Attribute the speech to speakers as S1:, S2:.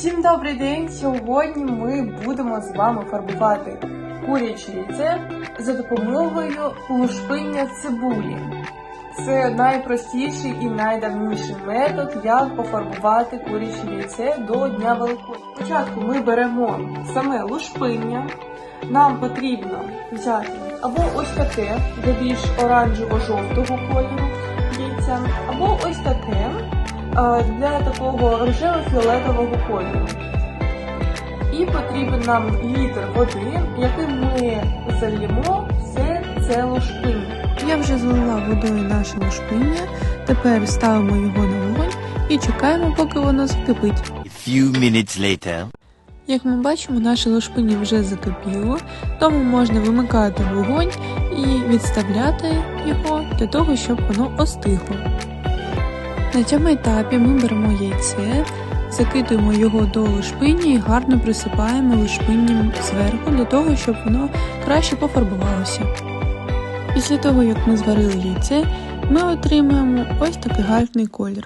S1: Всім добрий день! Сьогодні ми будемо з вами фарбувати куряче яйце за допомогою лушпиння цибулі. Це найпростіший і найдавніший метод, як пофарбувати куряче яйце до Дня Великодня. Спочатку ми беремо саме лушпиння. Нам потрібно взяти або ось таке для більш оранжево-жовтого кольору яйця, або ось таке для такого рожево-фіолетового кольору. І потрібен нам літр води, яким ми зальємо все це лушпиння.
S2: Я вже залила водою наше лушпиння, тепер ставимо його на вогонь і чекаємо, поки воно закипить.
S3: Few minutes later.
S2: Як ми бачимо, наше лушпиння вже закипіло, тому можна вимикати вогонь і відставляти його для того, щоб воно остигло. На цьому етапі ми беремо яйце, закидуємо його до лишпині і гарно присипаємо лишпинням зверху для того, щоб воно краще пофарбувалося. Після того, як ми зварили яйце, ми отримаємо ось такий гарний колір.